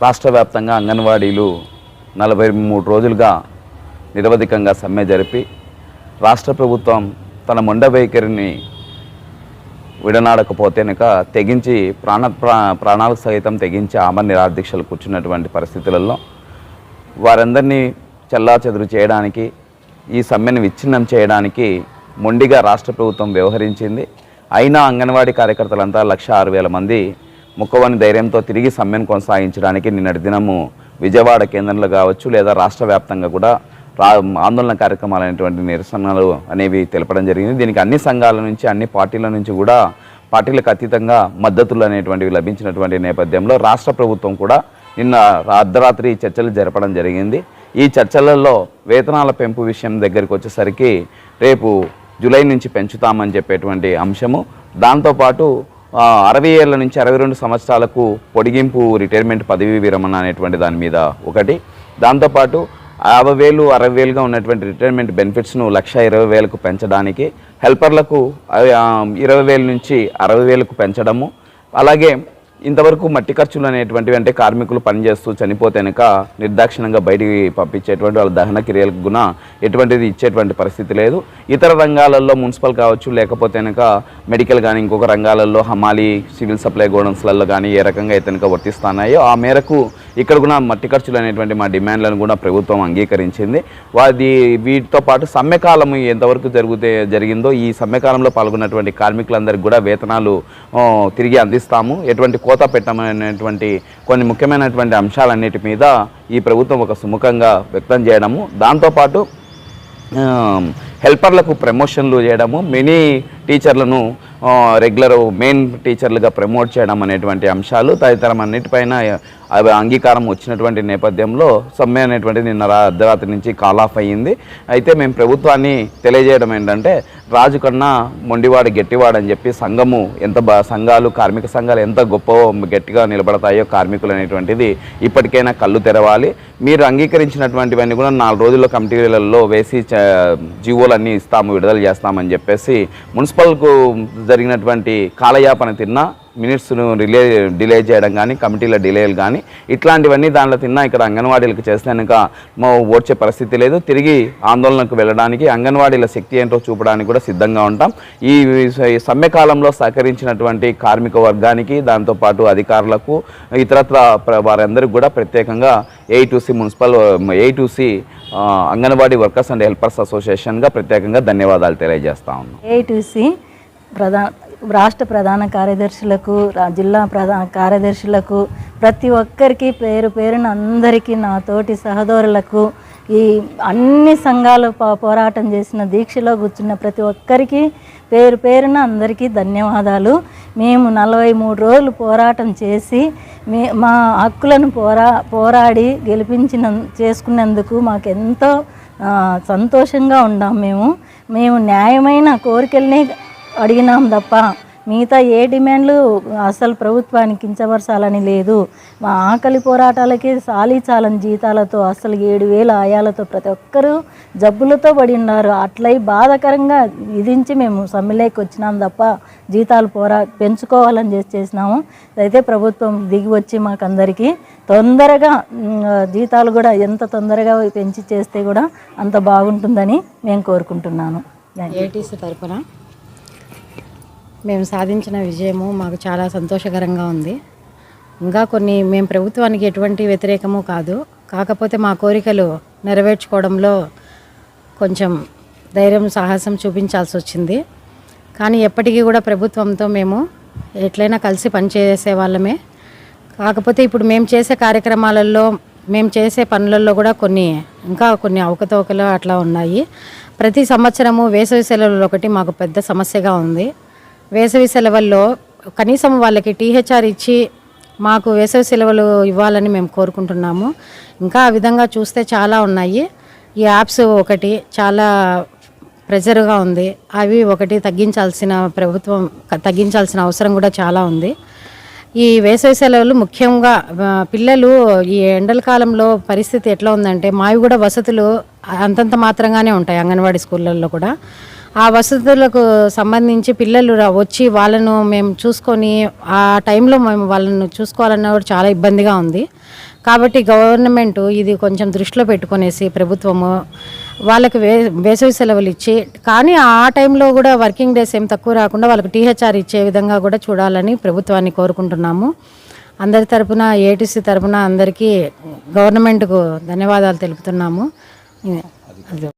రాష్ట్ర వ్యాప్తంగా అంగన్వాడీలు నలభై మూడు రోజులుగా నిరవధికంగా సమ్మె జరిపి రాష్ట్ర ప్రభుత్వం తన మొండ వైఖరిని విడనాడకపోతే కనుక తెగించి ప్రాణ ప్రా ప్రాణాలకు సహితం తెగించి ఆమె నిరాదీక్షలు కూర్చున్నటువంటి పరిస్థితులలో వారందరినీ చెల్లాచెదురు చేయడానికి ఈ సమ్మెను విచ్ఛిన్నం చేయడానికి మొండిగా రాష్ట్ర ప్రభుత్వం వ్యవహరించింది. అయినా అంగన్వాడీ కార్యకర్తలంతా లక్ష ఆరు వేల మంది ముక్కవని ధైర్యంతో తిరిగి సమ్మెను కొనసాగించడానికి నిన్నటి దినము విజయవాడ కేంద్రంలో కావచ్చు లేదా రాష్ట్ర వ్యాప్తంగా కూడా రా ఆందోళన కార్యక్రమాలు అనేటువంటి నిరసనలు అనేవి తెలపడం జరిగింది. దీనికి అన్ని సంఘాల నుంచి అన్ని పార్టీల నుంచి కూడా పార్టీలకు అతీతంగా మద్దతులు అనేటువంటివి లభించినటువంటి నేపథ్యంలో రాష్ట్ర ప్రభుత్వం కూడా నిన్న అర్ధరాత్రి చర్చలు జరపడం జరిగింది. ఈ చర్చలలో వేతనాల పెంపు విషయం దగ్గరికి వచ్చేసరికి రేపు జూలై నుంచి పెంచుతామని చెప్పేటువంటి అంశము. దాంతోపాటు అరవై ఏళ్ళ నుంచి అరవై రెండు సంవత్సరాలకు పొడిగింపు రిటైర్మెంట్ పదవీ విరమణ అనేటువంటి దాని మీద ఒకటి. దాంతోపాటు యాభై వేలు అరవై వేలుగా ఉన్నటువంటి రిటైర్మెంట్ బెనిఫిట్స్ను లక్ష ఇరవై వేలకు పెంచడానికి హెల్పర్లకు ఇరవై వేల నుంచి అరవై వేలకు పెంచడము. అలాగే ఇంతవరకు మట్టి ఖర్చులు అనేటువంటివి అంటే కార్మికులు పనిచేస్తూ చనిపోతే కనుక నిర్దాక్షిణంగా బయటికి పంపించేటువంటి వాళ్ళ దహన క్రియలకు గుణ ఎటువంటిది ఇచ్చేటువంటి పరిస్థితి లేదు. ఇతర రంగాలలో మున్సిపల్ కావచ్చు లేకపోతే కనుక మెడికల్ కానీ ఇంకొక రంగాలలో హమాలి సివిల్ సప్లై గోడౌన్స్లలో కానీ ఏ రకంగా అయితే కనుక వర్తిస్తున్నాయో ఆ మేరకు ఇక్కడ కూడా మట్టి ఖర్చులు అనేటువంటి మా డిమాండ్లను కూడా ప్రభుత్వం అంగీకరించింది. వాది వీటితో పాటు సమ్మెకాలం ఎంతవరకు జరిగితే జరిగిందో ఈ సమ్మెకాలంలో పాల్గొన్నటువంటి కార్మికులందరికీ కూడా వేతనాలు తిరిగి అందిస్తాము. ఎటువంటి కోత పెట్టమనేటువంటి కొన్ని ముఖ్యమైనటువంటి అంశాలన్నిటి మీద ఈ ప్రభుత్వం ఒక సుముఖంగా వ్యక్తం చేయడము. దాంతోపాటు హెల్పర్లకు ప్రమోషన్లు చేయడము. మినీ టీచర్లను రెగ్యులర్ మెయిన్ టీచర్లుగా ప్రమోట్ చేయడం అనేటువంటి అంశాలు తదితరం అన్నిటిపైన అవి అంగీకారం వచ్చినటువంటి నేపథ్యంలో సమ్మె అనేటువంటిది నిన్న అర్ధరాత్రి నుంచి కాల్ ఆఫ్ అయ్యింది. అయితే మేము ప్రభుత్వాన్ని తెలియజేయడం ఏంటంటే రాజు కన్నా మొండివాడు గట్టివాడు అని చెప్పి సంఘము ఎంత బా సంఘాలు కార్మిక సంఘాలు ఎంత గొప్ప గట్టిగా నిలబడతాయో కార్మికులు అనేటువంటిది ఇప్పటికైనా కళ్ళు తెరవాలి. మీరు అంగీకరించినటువంటివన్నీ కూడా నాలుగు రోజుల్లో కమిటీలలో వేసి జీవోలన్నీ ఇస్తాము విడుదల చేస్తామని చెప్పేసి మున్సిపల్కు జరిగినటువంటి కాలయాపన తిన్నా మినిట్స్ను రిలే డిలే చేయడం కానీ కమిటీల డిలేలు కానీ ఇట్లాంటివన్నీ దాంట్లో తిన్నా ఇక్కడ అంగన్వాడీలకు చేస్తే మా ఓడ్చే పరిస్థితి లేదు. తిరిగి ఆందోళనకు వెళ్ళడానికి అంగన్వాడీల శక్తి ఏంటో చూపడానికి కూడా సిద్ధంగా ఉంటాం. ఈ సమ్మెకాలంలో సమ్మె కాలంలో సహకరించినటువంటి కార్మిక వర్గానికి దాంతోపాటు అధికారులకు ఇతరత్ర వారందరికీ కూడా ప్రత్యేకంగా AITUC municipal AITUC anganwadi workers and helpers అసోసియేషన్గా ప్రత్యేకంగా ధన్యవాదాలు తెలియజేస్తా ఉన్నాం. ఏఐటీసీ ప్రధాన రాష్ట్ర ప్రధాన కార్యదర్శులకు జిల్లా ప్రధాన కార్యదర్శులకు ప్రతి ఒక్కరికి పేరు పేరున అందరికీ నా తోటి సహోదరులకు ఈ అన్ని సంఘాలు పోరాటం చేసిన దీక్షలో కూర్చున్న ప్రతి ఒక్కరికి పేరు పేరున అందరికీ ధన్యవాదాలు. మేము నలభై మూడు రోజులు పోరాటం చేసి మీ మా హక్కులను పోరా పోరాడి గెలిపించిన చేసుకున్నందుకు మాకెంతో ఎంతో సంతోషంగా ఉన్నాం మేము. మేము న్యాయమైన కోరికల్ని అడిగినాం తప్ప మిగతా ఏ డిమాండ్లు అసలు ప్రభుత్వానికి కించపరచాలని లేదు. మా ఆకలి పోరాటాలకి సాలీ చాలని జీతాలతో అసలు ఏడు వేల ఆయాలతో ప్రతి ఒక్కరూ జబ్బులతో పడి ఉన్నారు అట్లయి బాధకరంగా విధించి మేము సమ్మెలేకి వచ్చినాం తప్ప జీతాలు పోరా పెంచుకోవాలని చేసి చేసినాము. అయితే ప్రభుత్వం దిగి వచ్చి మాకందరికీ తొందరగా జీతాలు కూడా ఎంత తొందరగా పెంచి చేస్తే కూడా అంత బాగుంటుందని మేము కోరుకుంటున్నాను. ఏటీసీ తరఫున మేము సాధించిన విజయము మాకు చాలా సంతోషకరంగా ఉంది. ఇంకా కొన్ని మేము ప్రభుత్వానికి ఎటువంటి వ్యతిరేకము కాదు. కాకపోతే మా కోరికలు నెరవేర్చుకోవడంలో కొంచెం ధైర్యం సాహసం చూపించాల్సి వచ్చింది. కానీ ఎప్పటికీ కూడా ప్రభుత్వంతో మేము ఎట్లయినా కలిసి పనిచేసే వాళ్ళమే. కాకపోతే ఇప్పుడు మేము చేసే కార్యక్రమాలలో మేము చేసే పనులలో కూడా కొన్ని ఇంకా కొన్ని అవకతవకలు అట్లా ఉన్నాయి. ప్రతి సంవత్సరము వేసవి సెలవులు ఒకటి మాకు పెద్ద సమస్యగా ఉంది. వేసవి సెలవుల్లో కనీసం వాళ్ళకి టీహెచ్ఆర్ ఇచ్చి మాకు వేసవి సెలవులు ఇవ్వాలని మేము కోరుకుంటున్నాము. ఇంకా ఆ విధంగా చూస్తే చాలా ఉన్నాయి. ఈ యాప్స్ ఒకటి చాలా ప్రెజర్గా ఉంది. అవి ఒకటి తగ్గించాల్సిన ప్రభుత్వం తగ్గించాల్సిన అవసరం కూడా చాలా ఉంది. ఈ వేసవి సెలవులు ముఖ్యంగా పిల్లలు ఈ ఎండల కాలంలో పరిస్థితి ఎట్లా ఉందంటే మావి కూడా వసతులు అంతంత మాత్రంగానే ఉంటాయి అంగన్వాడీ స్కూళ్ళల్లో కూడా. ఆ వసతులకు సంబంధించి పిల్లలు వచ్చి వాళ్ళను మేము చూసుకొని ఆ టైంలో మేము వాళ్ళను చూసుకోవాలన్నా కూడా చాలా ఇబ్బందిగా ఉంది. కాబట్టి గవర్నమెంట్ ఇది కొంచెం దృష్టిలో పెట్టుకునేసి ప్రభుత్వము వాళ్ళకి వే వేసవి సెలవులు ఇచ్చి కానీ ఆ టైంలో కూడా వర్కింగ్ డేస్ ఏం తక్కువ రాకుండా వాళ్ళకి టీహెచ్ఆర్ ఇచ్చే విధంగా కూడా చూడాలని ప్రభుత్వాన్ని కోరుకుంటున్నాము. అందరి తరపున ఏటీసీ తరపున అందరికీ గవర్నమెంట్కు ధన్యవాదాలు తెలుపుతున్నాము. అది.